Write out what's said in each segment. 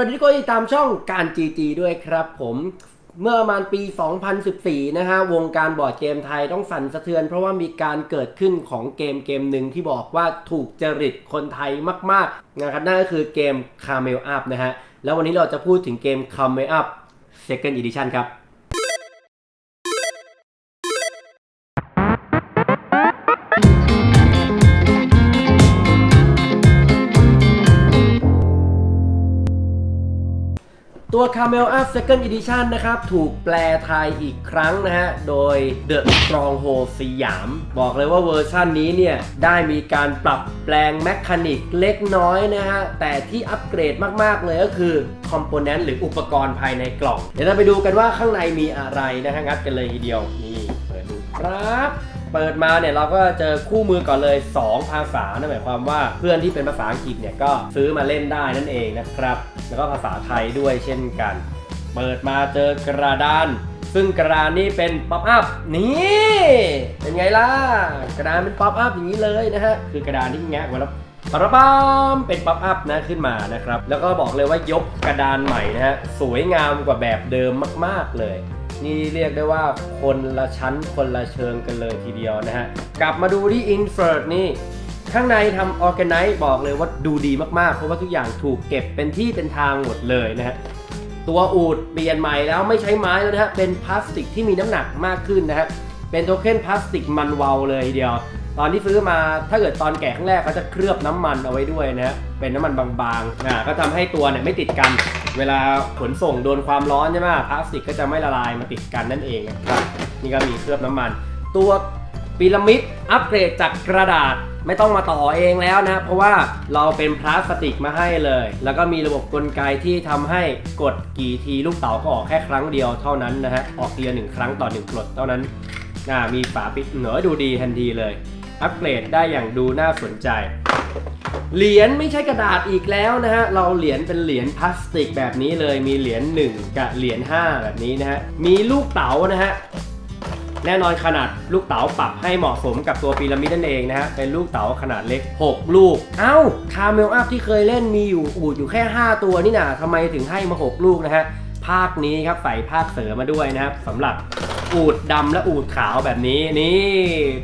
วัสดีทุกคนตามช่องการ GG ด้วยครับผมเมื่อประมาณปี 2014 นะฮะ วงการบอร์ดเกมไทยต้องสั่นสะเทือน เพราะว่ามีการเกิดขึ้นของเกมเกมหนึ่งที่บอกว่าถูกจริตคนไทยมากๆนะครับนั่นก็คือเกม Camel Up นะฮะ แล้ววันนี้เราจะพูดถึงเกม Camel Up Second Edition ครับ ตัว Camel Up Second Edition นะครับ ถูกแปลไทยอีกครั้งนะฮะ โดย The Stronghold สยาม บอกเลยว่าเวอร์ชันนี้เนี่ย ได้มีการปรับแปลงแมคานิกเล็กน้อยนะฮะ แต่ที่อัปเกรดมาก ๆ เลยก็คือคอมโพเนนต์หรืออุปกรณ์ภายในกล่อง เดี๋ยวเราไปดูกันว่าข้างในมีอะไรนะฮะงัดกันเลยทีเดียว นี่เปิดดูครับเปิดมาเนี่ยเราก็เจอคู่มือก่อนเลย 2 ภาษานั่นหมายความว่าเพื่อนที่เป็นภาษาอังกฤษเนี่ยก็ซื้อมาเล่นได้นั่นเองนะครับ แล้วก็ภาษาไทยด้วยเช่นกัน เปิดมาเจอกระดาน ซึ่งกระดานนี่เป็นป๊อปอัพนี่เป็นไงล่ะ กระดานเป็นป๊อปอัพอย่างนี้เลยนะฮะคือกระดานที่แงะมาแล้วปะรบามเป็นป๊อปอัพนะขึ้นมานะครับ แล้วก็บอกเลยว่ายกกระดานใหม่นะฮะสวยงามกว่าแบบเดิมมาก ๆเลย นี่เรียกได้ว่าคนละชั้นคนละเชิงกันเลยทีเดียวนะฮะกลับมาดูที่ Invert นี่ ข้างในทำ Organize บอกเลยว่าดูดีมากๆ เพราะว่าทุกอย่างถูกเก็บเป็นที่เป็นทางหมดเลยนะฮะตัวอูดเปลี่ยนใหม่แล้วไม่ใช้ไม้แล้วนะฮะเป็นพลาสติกที่มีน้ำหนักมากขึ้นนะฮะเป็นโทเค็นพลาสติกมันเวาเลยทีเดียว ตอนที่ซื้อมาถ้าเกิดตอนแกะครั้งแรกเขาจะเคลือบน้ำมันเอาไว้ด้วยนะฮะเป็นน้ำมันบางๆอ่าก็ทำให้ตัวเนี่ยไม่ติดกัน เวลาขนส่งโดนความร้อนใช่ไหมพลาสติกก็จะไม่ละลายมาติดกันนั่นเองนะครับนี่ก็มีเคลือบน้ำมัน ตัว พีระมิดอัปเกรดจากกระดาษไม่ต้องมาต่อเองแล้วนะ เพราะว่าเราเป็นพลาสติกมาให้เลย แล้วก็มีระบบกลไกที่ทำให้กดกี่ทีลูกเต๋าก็ออกแค่ครั้งเดียวเท่านั้นนะฮะ ออกทีละหนึ่งครั้งต่อหนึ่งกดเท่านั้นน่ามีฝาปิดเหนือดูดีทันทีเลย อัปเกรดได้อย่างดูน่าสนใจ เหรียญไม่ใช่กระดาษอีกแล้วนะฮะ เราเหรียญเป็นเหรียญพลาสติกแบบนี้เลย มีเหรียญ1กับเหรียญ5แบบนี้นะฮะ มีลูกเต๋านะฮะ แน่นอนขนาดลูกเต๋าปรับให้เหมาะสมกับตัวพีระมิดนั่นเองนะฮะ เป็นลูกเต๋าขนาดเล็ก 6 ลูก เอ้าคาเมลอัพที่เคยเล่นมีอยู่อูดอยู่แค่ 5 ตัวนี่นะทำไมถึงให้มา 6 ลูกนะฮะ ภาคนี้ครับใส่ภาคเสริมมาด้วยนะครับสำหรับ อูดดำและอูดขาวแบบนี้นี่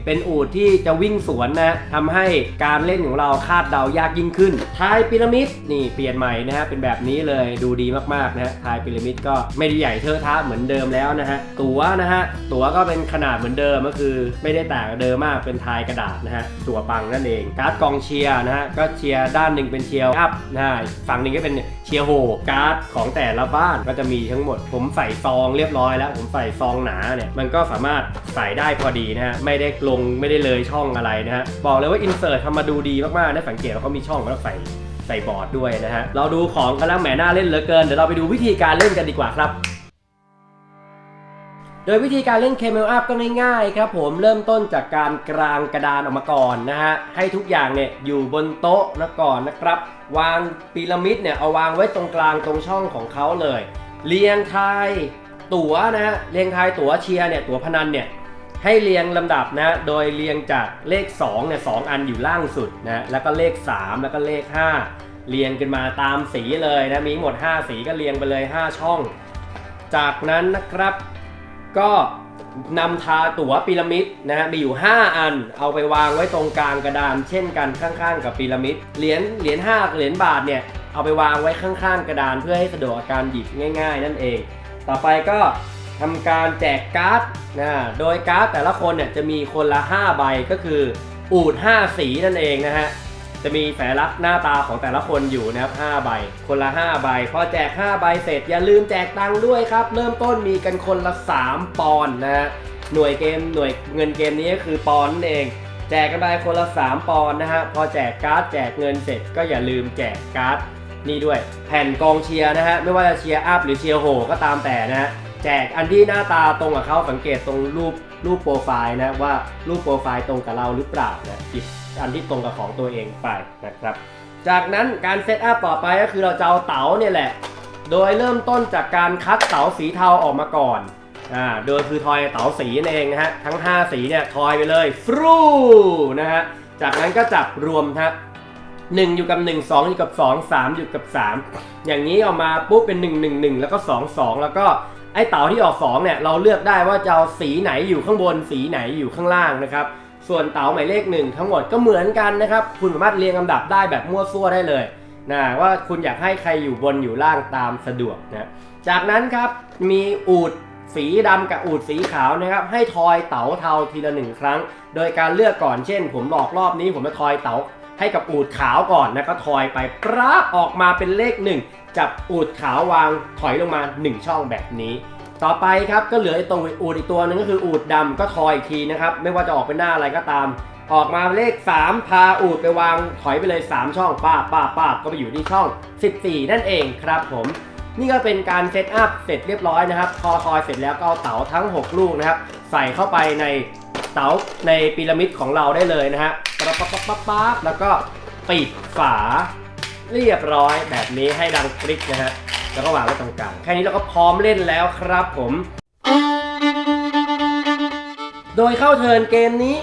เป็นอูดที่จะวิ่งสวนนะทำให้การเล่นของเราคาดเดายากยิ่งขึ้นทายพีระมิดนี่เปลี่ยนใหม่นะฮะเป็นแบบนี้เลยดูดีมากๆนะฮะทายพีระมิดก็ไม่ได้ใหญ่เทอะทะเหมือนเดิมแล้วนะฮะตั๋วนะฮะตั๋วก็เป็นขนาดเหมือนเดิมก็คือ ไม่ได้ต่างกับเดิมมากเป็นทายกระดาษนะฮะตั๋วปังนั่นเองการ์ดกองเชียร์นะฮะก็เชียร์ด้านหนึ่งเป็นเชียร์อัพนะฮะฝั่งหนึ่งก็เป็นเชียร์โฮการ์ดของแต่ละบ้านก็จะมีทั้งหมด ผมใส่ซองเรียบร้อยแล้ว ผมใส่ซองหนาเนี่ยมันก็สามารถใส่ได้พอดีนะฮะไม่ได้ลงไม่ได้เลยช่องอะไรนะฮะบอกเลยว่าอินเสิร์ตทำมาดูดีมากๆนะสังเกตว่าเขามีช่องแล้วใส่ใส่บอร์ดด้วยนะฮะเราดูของกันแล้วแหมน่าเล่นเหลือเกินเดี๋ยวเราไปดูวิธีการเล่นกันดีกว่าครับโดยวิธีการเล่นเคม e ลอัพก็ง่ายๆครับผมเริ่มต้นจากการกรางกระดานออกมาก่อนนะฮะให้ทุกอย่างเนี่ยอยู่บนโต๊ะนะก่อนนะครับ วางพีระมิดเนี่ยเอาวางไว้ตรงกลางตรงช่องของเขาเลย เรียงทาย ตั๋วนะฮะเรียงทายตั๋วเชียร์เนี่ยตั๋วพนันเนี่ยให้เรียงลำดับนะ โดยเรียงจากเลข2เนี่ยสองอันอยู่ล่างสุดนะแล้วก็เลข 3 แล้วก็เลข 5 เรียงกันมาตามสีเลยนะมีหมด 5 สีก็เรียงไปเลย 5 ช่อง จากนั้นนะครับก็นำทาตั๋วพีระมิดนะฮะมีอยู่ 5 อัน เอาไปวางไว้ตรงกลางกระดาน เช่นกันข้างๆ กับพีระมิดเหรียญเหรียญ5เหรียญบาทเนี่ยเอาไปวางไว้ข้างๆ กระดานเพื่อให้สะดวกการหยิบง่าย ๆ นั่นเอง ต่อไปก็ทำการแจกการ์ดนะโดยการ์ดแต่ละคนเนี่ยจะมีคนละ 5 ใบก็คืออูด 5 สีนั่นเองนะฮะจะมีแฝลักษณ์หน้าตาของแต่ละคนอยู่นะครับ5ใบ คนละ 5 ใบ พอแจก 5 ใบเสร็จอย่าลืมแจกตังค์ด้วยครับ เริ่มต้นมีกันคนละ 3 ปอนด์นะฮะหน่วยเกมหน่วยเงินเกมนี้ก็คือปอนด์นั่นเอง แจกกันไปคนละ 3 ปอนด์นะฮะพอแจกการ์ดแจกเงินเสร็จก็อย่าลืมแจกการ์ด นี่ด้วยแผ่นกองเชียร์นะฮะ ไม่ว่าจะเชียร์อัพหรือเชียร์โหก็ตามแต่นะฮะ แจกอันที่หน้าตาตรงกับเขาสังเกตตรงรูปรูปโปรไฟล์นะว่ารูปโปรไฟล์ตรงกับเราหรือเปล่านะหยิบอันที่ตรงกับของตัวเองไปนะครับ จากนั้นการเซตอัพต่อไปก็คือเราจะเอาเต๋าเนี่ยแหละ โดยเริ่มต้นจากการคัดเต๋าสีเทาออกมาก่อนอ่าโดยคือทอยเต๋าสีนั่นเองนะฮะทั้ง 5 สีเนี่ยทอยไปเลยฟรูนะฮะจากนั้นก็จับรวมฮะ 1อยู่กับ1 2อยู่กับ2 3อยู่กับ3อย่างนี้ออกมาปุ๊บเป็น1 1 1แล้วก็2 2แล้วก็ไอ้เต่าที่ออก2เนี่ยเราเลือกได้ว่าจะเอาสีไหนอยู่ข้างบนสีไหนอยู่ข้างล่างนะครับส่วนเต๋าหมายเลขหนึ่งทั้งหมดก็เหมือนกันนะครับ คุณสามารถเรียงลำดับได้แบบมั่วซั่วได้เลยนะว่าคุณอยากให้ใครอยู่บนอยู่ล่างตามสะดวกนะจากนั้นครับมีอูดสีดำกับอูดสีขาวนะครับให้ทอยเต๋าเทาทีละหนึ่งครั้ง โดยการเลือกก่อนเช่น ผมบอกรอบนี้ผมจะทอยเต๋า ให้กับอูดขาวก่อนนะก็ทอยไปปราบออกมาเป็นเลขหนึ่งจับอูดขาววางถอยลงมาหนึ่งช่องแบบนี้ ต่อไปครับก็เหลือตัวอูดอีกตัวหนึงก็คืออูดดำก็ทอยอีกทีนะครับ ไม่ว่าจะออกเป็นหน้าอะไรก็ตาม ออกมาเลข 3 พาอูดไปวางถอยไปเลย 3 ช่องป้าป้าป้าก็ไปอยู่ที่ช่อง 14 นั่นเองครับผม นี่ก็เป็นการเซตอัพเสร็จเรียบร้อยนะครับ พอทอยเสร็จแล้วก็เอาเต๋าทั้ง 6 ลูกนะครับ ใส่เข้าไปในเต๋าในพีระมิดของเราได้เลยนะฮะปั๊บปั๊บปั๊บปั๊บปั๊บแล้วก็ปิดฝาเรียบร้อยแบบนี้ให้ดังกริ๊กนะฮะ แล้วก็วางไว้ตรงกลาง แค่นี้เราก็พร้อมเล่นแล้วครับผม โดยเข้าเทิร์นเกมนี้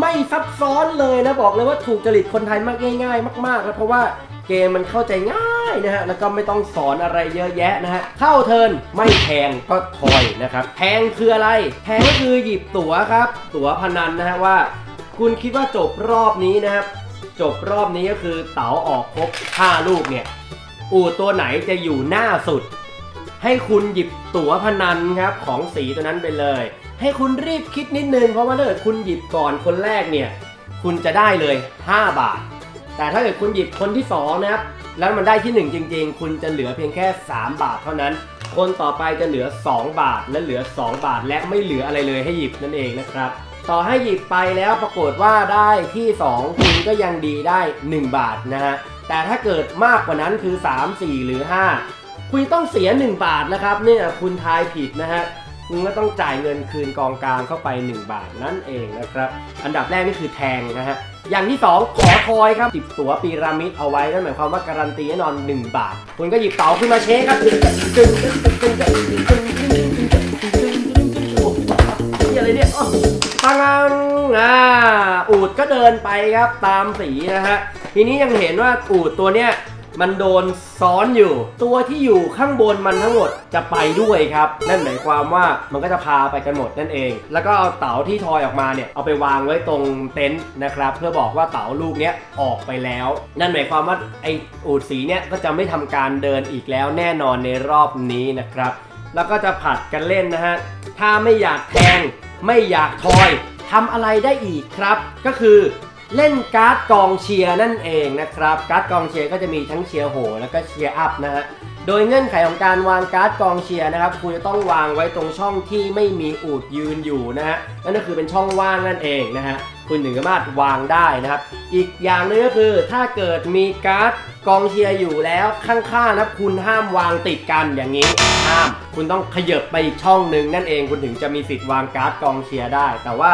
ไม่ซับซ้อนเลยนะบอกเลยว่าถูกจริตคนไทยมากง่าย ๆ มากๆแล้วเพราะว่า เกมมันเข้าใจง่ายนะฮะ แล้วก็ไม่ต้องสอนอะไรเยอะแยะนะฮะ เข้าเทินไม่แพงก็ทอยนะครับแพงคืออะไรแพงก็คือหยิบตั๋วครับ ตั๋วพนันนะฮะว่า คุณคิดว่าจบรอบนี้นะครับ จบรอบนี้ก็คือเต๋าออกครบ5ลูกเนี่ย อู่ตัวไหนจะอยู่หน้าสุด ให้คุณหยิบตั๋วพนันครับของสีตัวนั้นไปเลย ให้คุณรีบคิดนิดนึงเพราะว่าถ้าเกิดคุณหยิบก่อนคนแรกเนี่ย คุณจะได้เลย 5 บาท แต่ถ้าเกิดคุณหยิบคนที่2นะครับแล้วมันได้ที่ 1 จริง ๆ คุณจะเหลือเพียงแค่ 3 บาทเท่านั้น คนต่อไปจะเหลือ 2 บาทและเหลือ 2 บาทและไม่เหลืออะไรเลยให้หยิบนั่นเองนะครับ ต่อให้หยิบไปแล้วปรากฏว่าได้ที่ 2 คุณก็ยังดีได้ 1 บาทนะฮะแต่ถ้าเกิดมากกว่านั้นคือ 3 4 หรือ 5 คุณต้องเสีย 1 บาทนะครับเนี่ยคุณทายผิดนะฮะคุณก็ต้องจ่ายเงินคืนกองกลางเข้าไป 1 บาทนั่นเองนะครับ อันดับแรกนี่คือแทงนะฮะ อย่างที่ 2 ขอทอยครับจิบตั๋วปีระมิดเอาไว้นั่นหมายความว่าการันตีแน่นอน 1 บาท คุณก็หยิบเต๋าขึ้นมาเช็คครับอะไรเนี่ยปังอ่าอูดก็เดินไปครับตามสีนะฮะ ทีนี้ยังเห็นว่าอูดตัวเนี้ย มันโดนซ้อนอยู่ ตัวที่อยู่ข้างบนมันทั้งหมดจะไปด้วยครับ นั่นหมายความว่ามันก็จะพาไปกันหมดนั่นเอง แล้วก็เอาเต๋าที่ทอยออกมาเนี่ยเอาไปวางไว้ตรงเต็นท์นะครับ เพื่อบอกว่าเต๋าลูกเนี้ยออกไปแล้ว นั่นหมายความว่าไออูดสีเนี่ยก็จะไม่ทำการเดินอีกแล้วแน่นอนในรอบนี้นะครับ แล้วก็จะผัดกันเล่นนะฮะถ้าไม่อยากแทงไม่อยากทอยทำอะไรได้อีกครับ ก็คือ เล่นการ์ดกองเชียร์นั่นเองนะครับ การ์ดกองเชียร์ก็จะมีทั้งเชียร์โหแล้วก็เชียร์อัพนะฮะ โดยเงื่อนไขของการวางการ์ดกองเชียร์นะครับ คุณจะต้องวางไว้ตรงช่องที่ไม่มีอูดยืนอยู่นะฮะ นั่นก็คือเป็นช่องว่างนั่นเองนะฮะ คุณถึงสามารถวางได้นะครับ อีกอย่างหนึงก็คือถ้าเกิดมีการ์ดกองเชียร์อยู่แล้วข้างๆนะครับคุณห้ามวางติดกันอย่างนี้ห้าม คุณต้องขยับไปอีกช่องหนึ่งนั่นเองคุณถึงจะมีสิทธิ์วางการ์ดกองเชียร์ได้ แต่ว่า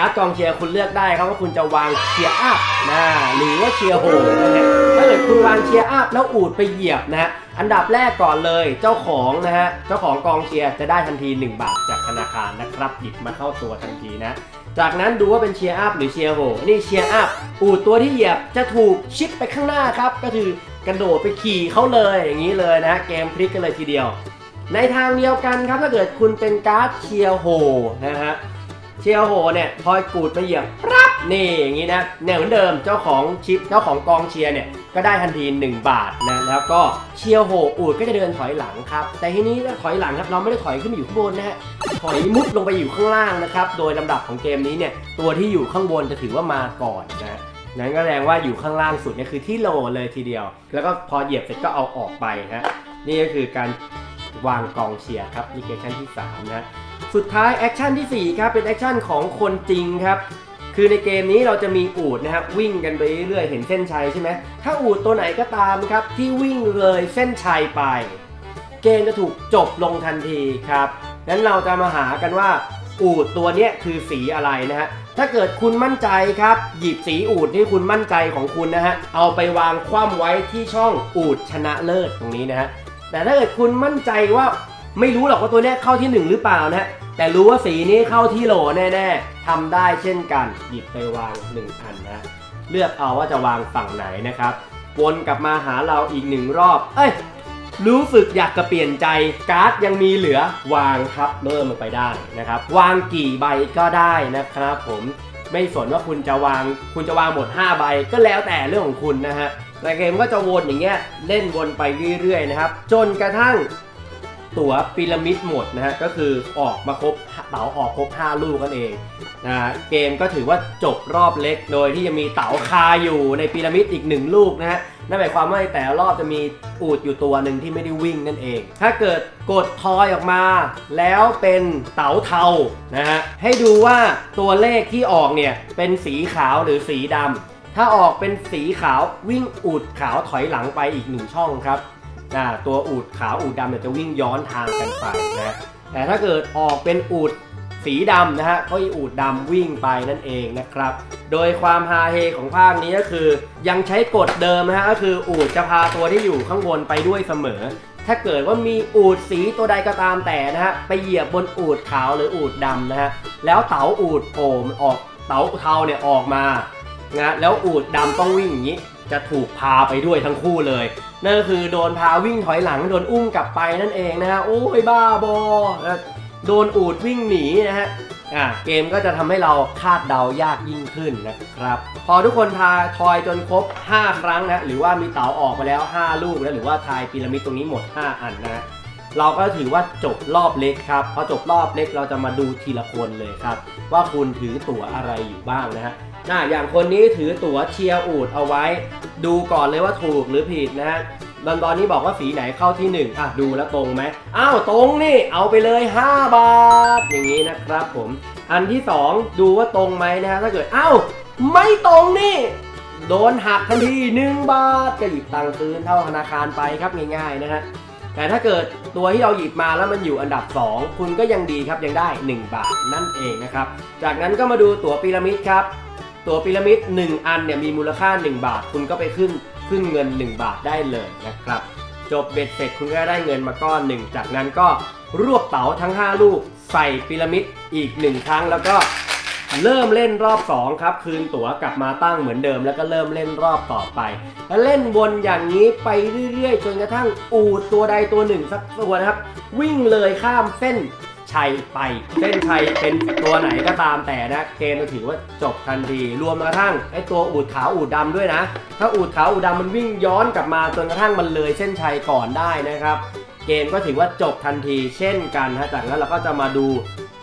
การ์ดกองเชียร์คุณเลือกได้ครับว่าคุณจะวางเชียร์อัพนะหรือว่าเชียร์โหนะฮะถ้าเกิดคุณวางเชียร์อัพแล้วอูดไปเหยียบนะฮะอันดับแรกก่อนเลยเจ้าของนะฮะเจ้าของกองเชียร์จะได้ทันที 1 บาทจากธนาคารนะครับหยิบมาเข้าตัวทันทีนะ จากนั้นดูว่าเป็นเชียร์อัพหรือเชียร์โหนี่เชียร์อัพอูดตัวที่เหยียบจะถูกชิปไปข้างหน้าครับก็คือกระโดดไปขี่เขาเลยอย่างนี้เลยนะเกมพลิกกันเลยทีเดียว ในทางเดียวกันครับถ้าเกิดคุณเป็นการ์ดเชียร์โหนะฮะ เชียร์โหเนี่ยพอยกูดมาเหยียบปั๊บนี่อย่างนี้นะเนี่ยเหมือนเดิมเจ้าของชิปเจ้าของกองเชียร์เนี่ยก็ได้ทันที 1 บาทนะแล้วก็เชียร์โหอูดก็จะเดินถอยหลังครับ แต่ทีนี้ถอยหลังครับเราไม่ได้ถอยขึ้นมาอยู่ข้างบนนะฮะถอยมุดลงไปอยู่ข้างล่างนะครับโดยลำดับของเกมนี้เนี่ยตัวที่อยู่ข้างบนจะถือว่ามาก่อนนะนั้นก็แสดงว่าอยู่ข้างล่างสุดเนี่ยคือที่โลเลยทีเดียว แล้วก็พอเหยียบเสร็จก็เอาออกไปฮะนี่ก็คือการวางกองเชียร์ครับนี่คือแอคชั่นที่สามนะ สุดท้ายแอคชั่นที่ 4 ครับเป็นแอคชั่นของคนจริงครับ คือในเกมนี้เราจะมีอูดนะครับวิ่งกันไปเรื่อยๆเห็นเส้นชัยใช่ไหมถ้าอูดตัวไหนก็ตามครับที่วิ่งเลยเส้นชัยไป เกมจะถูกจบลงทันทีครับนั้นเราจะมาหากันว่า อูดตัวนี้คือสีอะไรนะฮะถ้าเกิดคุณมั่นใจครับ หยิบสีอูดที่คุณมั่นใจของคุณนะฮะเอาไปวางคว่ำไว้ที่ช่องอูดชนะเลิศตรงนี้นะฮะแต่ถ้าเกิดคุณมั่นใจว่าไม่รู้หรอกว่าตัวนี้เข้าที่ 1 หรือเปล่านะฮะ แต่รู้ว่าสีนี้เข้าที่โหลแน่ๆทำได้เช่นกัน หยิบไปวาง 1 อันนะ เลือกเอาว่าจะวางฝั่งไหนนะครับ วนกลับมาหาเราอีกหนึ่งรอบ เอ้ย รู้สึกอยากจะเปลี่ยนใจ การ์ดยังมีเหลือ วางครับเริ่มลงไปได้นะครับ วางกี่ใบก็ได้นะครับผมไม่สนว่าคุณจะวาง คุณจะวางหมด 5 ใบก็แล้วแต่เรื่องของคุณนะฮะแต่เกมก็จะวนอย่างเงี้ยเล่นวนไปเรื่อยๆนะครับ จนกระทั่ง ตั๋วพีระมิดหมดนะฮะก็คือออกมาครบเต๋าออกครบ 5 ลูกกันเองนะเกมก็ถือว่าจบรอบเล็ก โดยที่จะมีเต๋าคาอยู่ในพีระมิดอีก 1 ลูกนะฮะนั่นหมายความว่าแต่ละรอบจะมีอูดอยู่ตัวหนึ่งที่ไม่ได้วิ่งนั่นเอง ถ้าเกิดกดทอยออกมา แล้วเป็นเต๋าเทานะฮะให้ดูว่าตัวเลขที่ออกเนี่ยเป็นสีขาวหรือสีดำถ้าออกเป็นสีขาววิ่งอูดขาวถอยหลังไปอีกหนึ่งช่องครับ อ่าตัวอูดขาวอูดดำเนี่ยจะวิ่งย้อนทางกันไปนะแต่ถ้าเกิดออกเป็นอูดสีดำนะฮะก็อีอูดดำวิ่งไปนั่นเองนะครับ โดยความฮาเฮของภาคนี้ก็คือ ยังใช้กฎเดิมนะฮะก็คืออูดจะพาตัวที่อยู่ข้างบนไปด้วยเสมอ ถ้าเกิดว่ามีอูดสีตัวใดก็ตามแต่นะฮะไปเหยียบบนอูดขาวหรืออูดดำนะฮะแล้วเต๋าอูดโผล่ออกเต๋าเทาเนี่ยออกมานะแล้วอูดดำต้องวิ่งอย่างนี้ จะถูกพาไปด้วยทั้งคู่เลย นั่นก็คือโดนพาวิ่งถอยหลังโดนอุ้มกลับไปนั่นเองนะฮะโอ้ยบ้าบอโดนอูดวิ่งหนีนะฮะอ่าเกมก็จะทำให้เราคาดเดายากยิ่งขึ้นนะครับ พอทุกคนทายทอยจนครบ 5 ครั้งนะหรือว่ามีเต๋าออกมาแล้ว 5 ลูกนะหรือว่าทายพีระมิดตรงนี้หมด 5 อันนะเราก็ถือว่าจบรอบเล็กครับพอจบรอบเล็กเราจะมาดูทีละคนเลยครับ ว่าคุณถือตั๋วอะไรอยู่บ้างนะฮะ น่าอย่างคนนี้ถือตั๋วเชียร์อูดเอาไว้ ดูก่อนเลยว่าถูกหรือผิดนะฮะตอนตอนนี้บอกว่าสีไหนเข้าที่ 1 อะ ดูแล้วตรงไหมอ้าวตรงนี่เอาไปเลย 5 บาท อย่างนี้นะครับผม อันที่ 2 ดูว่าตรงไหมนะฮะถ้าเกิดอ้าวไม่ตรงนี่ โดนหักทันที 1 บาท ก็หยิบตังค์คืนเท่าธนาคารไปครับง่ายๆนะฮะแต่ถ้าเกิดตัวที่เราหยิบมาแล้วมันอยู่อันดับ 2 คุณก็ยังดีครับยังได้ 1 บาทนั่นเองนะครับ จากนั้นก็มาดูตั๋วพีระมิดครับ ตั๋วพีระมิด 1 อันเนี่ยมีมูลค่า 1 บาท คุณก็ไปขึ้นขึ้นเงิน 1 บาทได้เลยนะครับ จบเบ็ดเสร็จคุณก็ได้เงินมาก้อนหนึ่ง จากนั้นก็รวบเต๋าทั้ง 5 ลูก ใส่พีระมิดอีก 1 ครั้งแล้วก็เริ่มเล่นรอบ 2 ครับ คืนตั๋วกลับมาตั้งเหมือนเดิม แล้วก็เริ่มเล่นรอบต่อไปแล้วเล่นวนอย่างนี้ไปเรื่อยๆ จนกระทั่งอูดตัวใดตัวหนึ่งสักตัวนะครับ วิ่งเลยข้ามเส้น ชัยไป เส้นชัยเป็นตัวไหนก็ตามแต่นะเกมจะถือว่าจบทันที รวมกระทั่งไอตัวอูดขาวอูดดำด้วยนะ ถ้าอูดขาวอูดดำมันวิ่งย้อนกลับมาจนกระทั่งมันเลยเส้นชัยก่อนได้นะครับ เกมก็ถือว่าจบทันที เช่นกันฮะจากนั้นเราก็จะมาดู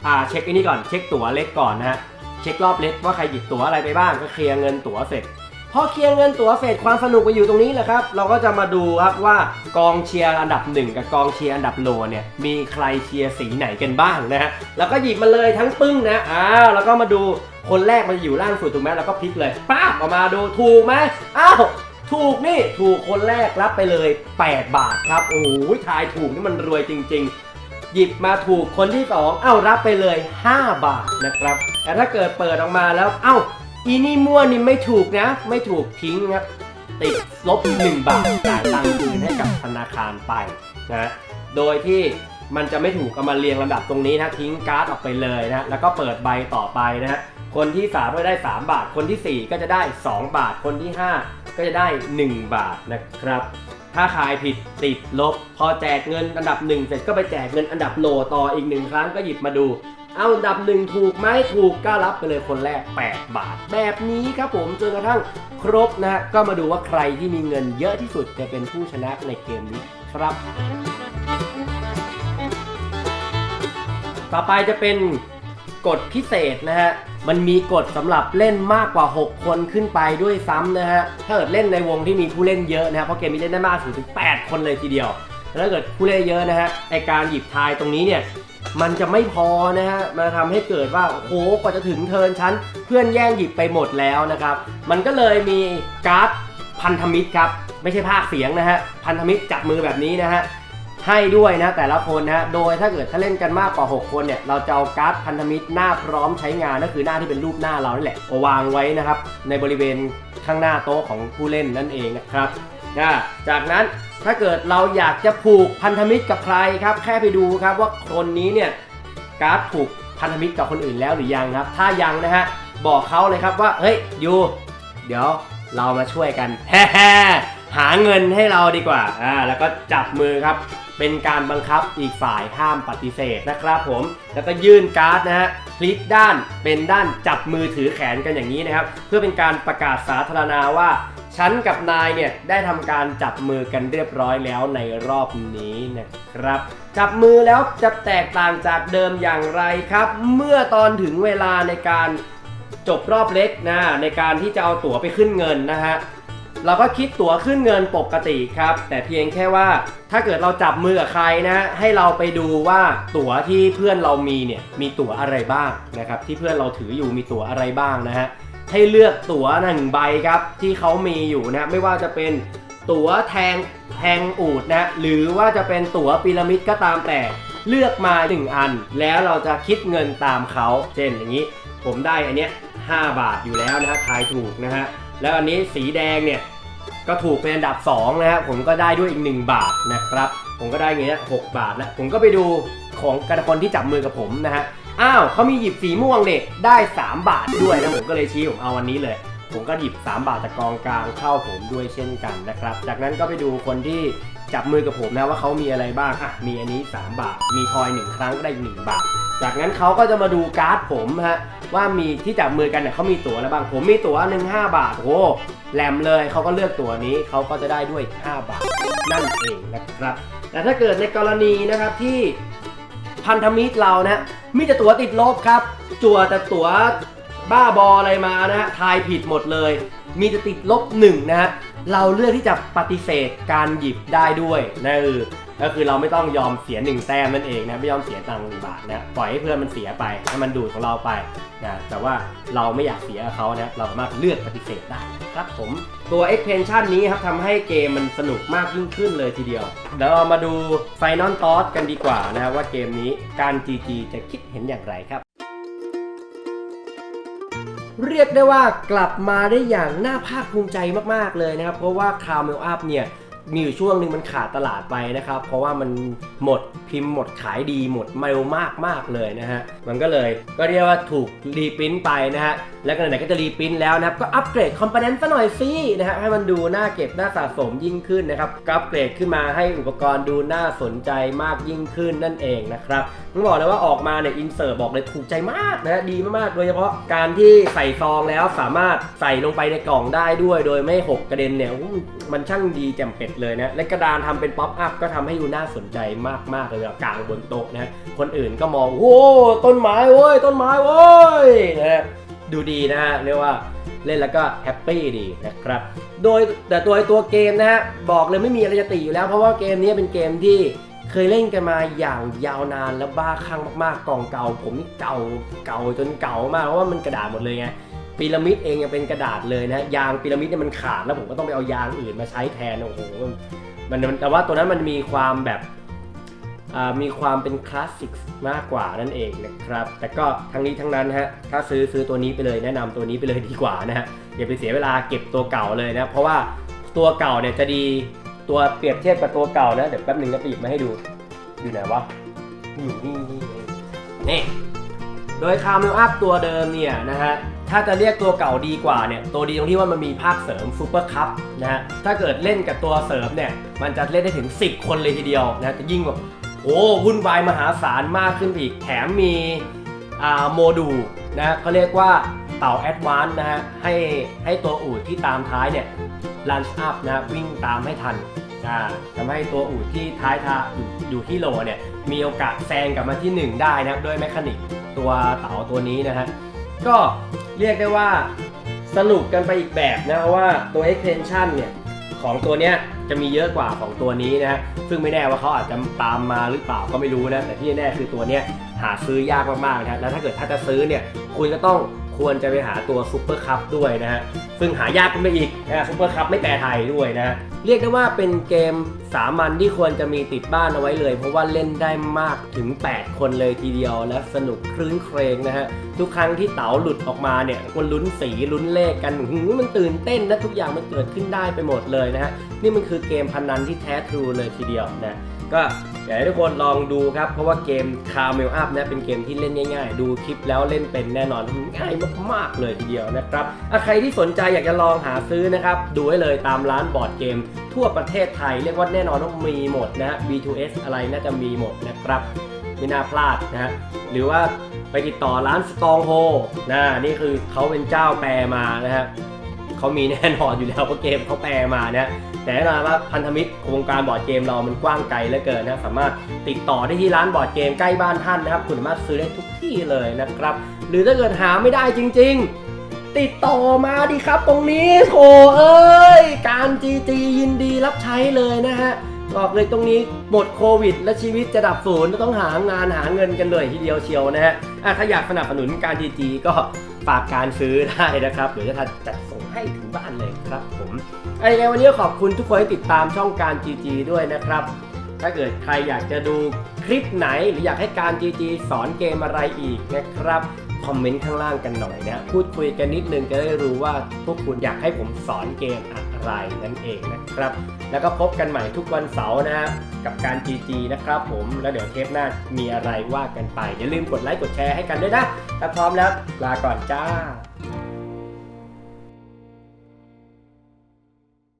อ่าเช็คไอ้นี่ก่อนเช็คตั๋วเล็กก่อนนะฮะเช็ครอบเล็กว่าใครหยิบตั๋วอะไรไปบ้างก็เคลียร์เงินตั๋วเสร็จ พอเคลียร์เงินตั๋วเสร็จความสนุกไปอยู่ตรงนี้แหละครับ เราก็จะมาดูครับว่ากองเชียร์อันดับ 1 กับกองเชียร์อันดับโลเนี่ยมีใครเชียร์สีไหนกันบ้างนะฮะแล้วก็หยิบมาเลยทั้งปึ้งนะอ้าวแล้วก็มาดูคนแรกมันอยู่ล่างสุดถูกไหมแล้วก็พลิกเลยป้าบออกมาดูถูกไหมอ้าวถูกนี่ถูกคนแรกรับไปเลย 8 บาทครับโอ้โหทายถูกนี่มันรวยจริง ๆหยิบมาถูกคนที่2เอ้ารับไปเลย 5 บาทนะครับ แต่ถ้าเกิดเปิดออกมาแล้ว เอ้า อีนี่มั่วนี่ไม่ถูกนะ ไม่ถูกทิ้งครับ ติดลบ1บาทจ่ายตังค์คืนให้กับธนาคารไปนะโดยที่มันจะไม่ถูกเอามาเรียงลำดับตรงนี้นะทิ้งการ์ดออกไปเลยนะแล้วก็เปิดใบต่อไปนะฮะคนที่3ก็ได้ 3 บาท คนทีสี่4 ก็จะได้ 2 บาท คนที่ 5 ก็จะได้ 1 บาทนะครับ ถ้าขายผิดติดลบ พอแจกเงินอันดับ 1 เสร็จก็ไปแจกเงินอันดับโลต่ออีกหนึ่งครั้งก็หยิบมาดู เอาดับหนึ่งถูกไหมถูกก็รับไปเลยคนแรก 8 บาท แบบนี้ครับผมจนกระทั่งครบนะฮะก็มาดูว่าใครที่มีเงินเยอะที่สุดจะเป็นผู้ชนะในเกมนี้ครับ ต่อไปจะเป็นกฎพิเศษนะฮะมันมีกฎสำหรับเล่นมากกว่า 6 คนขึ้นไปด้วยซ้ำนะฮะ ถ้าเกิดเล่นในวงที่มีผู้เล่นเยอะนะฮะ เพราะเกมนี้เล่นได้มากสุดถึง 8 คนเลยทีเดียว แล้วถ้าเกิดผู้เล่นเยอะนะฮะไอการหยิบทายตรงนี้เนี่ย มันจะไม่พอนะฮะมาทำให้เกิดว่าโอ้โหกว่าจะถึงเทินชั้น เพื่อนแย่งหยิบไปหมดแล้วนะครับ มันก็เลยมีการ์ดพันธมิตรครับ ไม่ใช่ภาคเสียงนะฮะพันธมิตรจับมือแบบนี้นะฮะให้ด้วยนะแต่ละคนนะฮะโดยถ้าเกิดถ้าเล่นกันมากกว่า 6 คนเนี่ยเราจะเอาการ์ดพันธมิตรหน้าพร้อมใช้งานก็คือหน้าที่เป็นรูปหน้าเรานี่แหละวางไว้นะครับในบริเวณข้างหน้าโต๊ะของผู้เล่นนั่นเองนะครับ นะจากนั้นถ้าเกิดเราอยากจะผูกพันธมิตรกับใครครับ แค่ไปดูครับว่าคนนี้เนี่ยการ์ดผูกพันธมิตรกับคนอื่นแล้วหรือยังครับ ถ้ายังนะฮะบอกเขาเลยครับว่าเฮ้ยยูเดี๋ยวเรามาช่วยกันแฮ่หาเงินให้เราดีกว่าอ่าแล้วก็จับมือครับ เป็นการบังคับอีกฝ่ายห้ามปฏิเสธนะครับผมแล้วก็ยื่นการ์ดนะฮะพลิกด้านเป็นด้านจับมือถือแขนกันอย่างนี้นะครับ เพื่อเป็นการประกาศสาธารณาว่า ฉันกับนายเนี่ยได้ทำการจับมือกันเรียบร้อยแล้วในรอบนี้นะครับ จับมือแล้วจะแตกต่างจากเดิมอย่างไรครับ เมื่อตอนถึงเวลาในการจบรอบเล็กนะในการที่จะเอาตั๋วไปขึ้นเงินนะฮะเราก็คิดตั๋วขึ้นเงินปกติครับ แต่เพียงแค่ว่าถ้าเกิดเราจับมือกับใครนะให้เราไปดูว่าตั๋วที่เพื่อนเรามีเนี่ยมีตั๋วอะไรบ้างนะครับที่เพื่อนเราถืออยู่มีตั๋วอะไรบ้างนะฮะ ให้เลือกตั๋วหนึ่งใบครับ ที่เขามีอยู่นะไม่ว่าจะเป็นตั๋วแทงแทงอูดนะหรือว่าจะเป็นตั๋วพีระมิดก็ตามแต่เลือกมาหนึ่งอัน แล้วเราจะคิดเงินตามเขาเช่นอย่างนี้ ผมได้อันเนี้ย5บาทอยู่แล้วนะฮะทายถูกนะฮะแล้วอันนี้สีแดงเนี่ยก็ถูกเป็นอันดับ2นะฮะผมก็ได้ด้วยอีก 1 บาทนะครับ ผมก็ได้เงี้ย6บาทนะผมก็ไปดูของกันคนที่จับมือกับผมนะฮะ อ้าวเขามีหยิบสีม่วงเด็กได้ 3 บาทด้วยนะผมก็เลยชี้ผมเอาวันนี้เลย ผมก็หยิบ 3 บาทจากกองกลางเข้าผมด้วยเช่นกันนะครับ จากนั้นก็ไปดูคนที่จับมือกับผมนะว่าเขามีอะไรบ้างอะมีอันนี้ 3 บาท มีทอย1ครั้งก็ได้อีก1บาท จากนั้นเขาก็จะมาดูการ์ดผมฮะว่ามีที่จับมือกันเนี่ยเขามีตั๋วอะไรบ้าง ผมมีตั๋วหนึ่งห้าบาทโอ้แหลมเลยเขาก็เลือกตั๋วนี้เขาก็จะได้ด้วย 5 บาทนั่นเองนะครับแต่ถ้าเกิดในกรณีนะครับที่ พันธมิตรเรานะมีแต่ตั๋วติดลบครับ จั่วแต่ตั๋วบ้าบออะไรมานะฮะทายผิดหมดเลย มีแต่ติดลบหนึ่งนะฮะเราเลือกที่จะปฏิเสธการหยิบได้ด้วยนะเออ ก็คือเราไม่ต้องยอมเสียหนึ่งแต้มนั่นเองนะไม่ยอมเสียตังค์หนึ่งบาทนะปล่อยให้เพื่อนมันเสียไปให้มันดูดของเราไปนะแต่ว่าเราไม่อยากเสียเขานะเราสามารถเลือกปฏิเสธได้ครับผมตัว expansion นี้ครับทำให้เกมมันสนุกมากยิ่งขึ้นเลยทีเดียวเดี๋ยวเรามาดู Final Thought กันดีกว่านะครับว่าเกมนี้การ GG จะคิดเห็นอย่างไรครับเรียกได้ว่ากลับมาได้อย่างน่าภาคภูมิใจมาก ๆ เลยนะครับ เพราะว่าคา r เมลอัพเนี่ย มีอยู่ช่วงหนึ่งมันขาดตลาดไปนะครับ เพราะว่ามันหมดพิมพ์หมดขายดีหมดเร็วมากมากเลยนะฮะ มันก็เลยก็เรียกว่าถูกรีปินต์ไปนะฮะ แล้วก็ไหนๆก็จะรีปินต์แล้วนะครับ ก็อัปเกรดคอมโพเนนต์ซะหน่อยสินะฮะ ให้มันดูน่าเก็บน่าสะสมยิ่งขึ้นนะครับก็อัปเกรดขึ้นมาให้อุปกรณ์ดูน่าสนใจมากยิ่งขึ้นนั่นเองนะครับต้องบอกเลยว่าออกมาเนี่ยอินเสิร์ตบอกเลยถูกใจมากนะฮะดีมากๆโดยเฉพาะการที่ใส่ซองแล้วสามารถใส่ลงไปในกล่องได้ด้วย โดยไม่หกกระเด็นเนี่ย มันช่างดีแจ่มเป็ดเลยนะ และกระดานทำเป็นป๊อปอัพก็ทำให้ดูน่าสนใจมากๆเลยเวลากลางบนโต๊ะนะฮะคนอื่นก็มองโอ้ต้นไม้เว้ยต้นไม้เว้ยนะฮะดูดีนะฮะเรียกว่าเล่นแล้วก็แฮปปี้ดีนะครับ โดยแต่ตัวตัวเกมนะฮะบอกเลยไม่มีอะไรจะติอยู่แล้ว เพราะว่าเกมนี้เป็นเกมที่เคยเล่นกันมาอย่างยาวนานและบ้าคลั่งมากๆกล่องเก่า ผมนี่เก่าเก่าจนเก่ามากเพราะว่ามันกระดาษหมดเลยไง พีระมิดเองยังเป็นกระดาษเลยนะยางพีระมิดเนี่ยมันขาดแล้วผมก็ต้องไปเอายางอื่นมาใช้แทนโอ้โหมันมันแต่ว่าตัวนั้นมันมีความแบบมีความเป็นคลาสสิกมากกว่านั่นเองนะครับ แต่ก็ทั้งนี้ทั้งนั้นฮะถ้าซื้อซื้อตัวนี้ไปเลยแนะนำตัวนี้ไปเลยดีกว่านะฮะอย่าไปเสียเวลาเก็บตัวเก่าเลยนะเพราะว่าตัวเก่าเนี่ยจะดีตัวเปรียบเทียบกับตัวเก่านะเดี๋ยวแป๊บหนึ่งจะไปหยิบมาให้ดูอยู่ไหนวะอยู่นี่นี่เนี่โดยคาร์เมลอัพตัวเดิมเนี่ยนะฮะ ถ้าจะเรียกตัวเก่าดีกว่าเนี่ยตัวดีตรงที่ว่ามันมีภาคเสริมซูเปอร์คัพนะฮะถ้าเกิดเล่นกับตัวเสริมเนี่ยมันจะเล่นได้ถึง 10 คนเลยทีเดียวนะจะยิ่งแบบโอ้วุ่นวายมหาศาลมากขึ้นอีกแถมมีอ่าโมดูลนะเขาเรียกว่าเต่าแอดวานซ์นะฮะให้ให้ตัวอูดที่ตามท้ายเนี่ยลันช์อัพนะวิ่งตามให้ทันทำให้ตัวอูดที่ท้ายทาอยู่อยู่ที่โลเนี่ยมีโอกาสแซงกลับมาที่ 1 ได้นะด้วยแมคานิกตัวเต่าตัวนี้นะฮะ ก็เรียกได้ว่าสนุกกันไปอีกแบบนะเพราะว่าตัว extension เนี่ย ของตัวเนี้ยจะมีเยอะกว่าของตัวนี้นะซึ่งไม่แน่ว่าเขาอาจจะตามมาหรือเปล่าก็ไม่รู้นะแต่ที่แน่คือตัวเนี้ยหาซื้อยากมากๆนะฮะแล้วถ้าเกิดถ้าจะซื้อเนี่ยคุณก็ต้อง ควรจะไปหาตัวซูเปอร์คัพด้วยนะฮะ ซึ่งหายากขึ้นไปอีกนะซูเปอร์คัพไม่แปลไทยด้วยนะ เรียกได้ว่าเป็นเกมสามัญที่ควรจะมีติดบ้านเอาไว้เลย เพราะว่าเล่นได้มากถึง 8 คนเลยทีเดียวและสนุกคลื้นเครงนะฮะ ทุกครั้งที่เต๋าหลุดออกมาเนี่ยคนลุ้นสีลุ้นเลขกันหืมันตื่นเต้นนะทุกอย่างมันเกิดขึ้นได้ไปหมดเลยนะฮะนี่มันคือเกมพนันที่แท้ทรูเลยทีเดียวนะ ก็อยากให้ทุกคนลองดูครับ เพราะว่าเกม c a r m e l Up นะเป็นเกมที่เล่นง่ายๆ ดูคลิปแล้วเล่นเป็นแน่นอนง่ายมากๆเลยทีเดียวนะครับใครที่สนใจอยากจะลองหาซื้อนะครับ ดูให้เลยตามร้านบอร์ดเกม ทั่วประเทศไทย เรียกว่าแน่นอนว่ามีหมดนะ B2S อะไรน่าจะมีหมดนะครับไม่น่าพลาดนะฮะหรือว่าไปติดต่อร้าน Stronghold นะนี่คือเขาเป็นเจ้าแปรมานะฮะ เขามีแน่นอนอยู่แล้วเพราะเกมเขาแปลมานะแต่แน่นอนว่าพันธมิตรวงการบอร์ดเกมเรามันกว้างไกลเหลือเกินนะสามารถติดต่อได้ที่ร้านบอร์ดเกมใกล้บ้านท่านนะครับ คุณสามารถซื้อได้ทุกที่เลยนะครับ หรือถ้าเกิดหาไม่ได้จริง ๆ ติดต่อมาดิครับตรงนี้โถเอ้ย การจีจียินดีรับใช้เลยนะฮะ บอกเลยตรงนี้หมดโควิด และชีวิตจะดับศูนย์ต้องหางานหาเงินกันเลยทีเดียวเชียวนะฮะถ้าอยากสนับสนุนการจีจีก็ฝากการซื้อได้นะครับเดี๋ยวจะทันจัดส่งให้ถึงบ้านเลยครับผมไอ้ไงวันนี้ขอบคุณทุกคนที่ติดตามช่องการจีจีด้วยนะครับ ถ้าเกิดใครอยากจะดูคลิปไหนหรืออยากให้การ GG สอนเกมอะไรอีกนะครับ คอมเมนต์ข้างล่างกันหน่อยนะพูดคุยกันนิดนึงจะได้รู้ว่าพวกคุณอยากให้ผมสอนเกมอะไรนั่นเองนะครับ แล้วก็พบกันใหม่ทุกวันเสาร์นะฮะกับการ GG นะครับผมแล้วเดี๋ยวเทปหน้ามีอะไรว่ากันไปอย่าลืมกดไลค์กดแชร์ให้กันด้วยนะถ้าพร้อมแล้วลาก่อนจ้า